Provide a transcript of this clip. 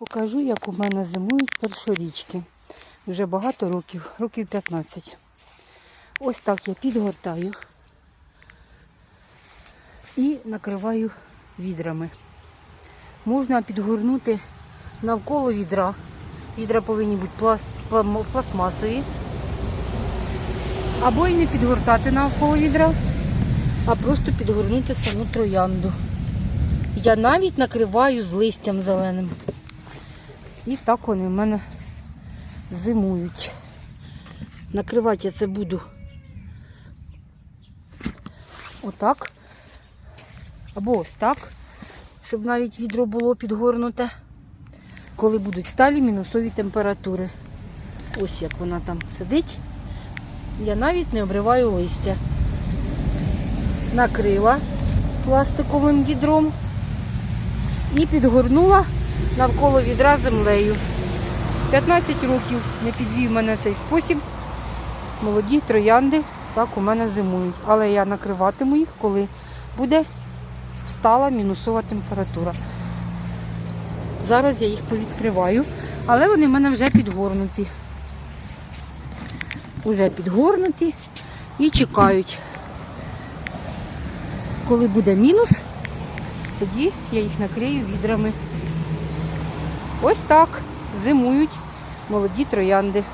Покажу, як у мене зимують першорічки. Вже багато років, років 15. Ось так я підгортаю і накриваю відрами. Можна підгорнути навколо відра. Відра повинні бути пласт, пластмасові. Або і не підгортати навколо відра, а просто підгорнути саму троянду. Я навіть накриваю з листям зеленим. І так вони в мене зимують. Накривати я це буду отак. Або ось так, щоб навіть відро було підгорнуте, коли будуть сталі мінусові температури. Ось як вона там сидить. Я навіть не обриваю листя. Накрила пластиковим відром і підгорнула навколо відра землею. 15 років не підвів мене цей спосіб. Молоді троянди так у мене зимують. Але я накриватиму їх, коли буде стала мінусова температура. Зараз я їх повідкриваю, але вони в мене вже підгорнуті. Уже підгорнуті і чекають. Коли буде мінус, тоді я їх накрию відрами. Ось так зимують молоді троянди.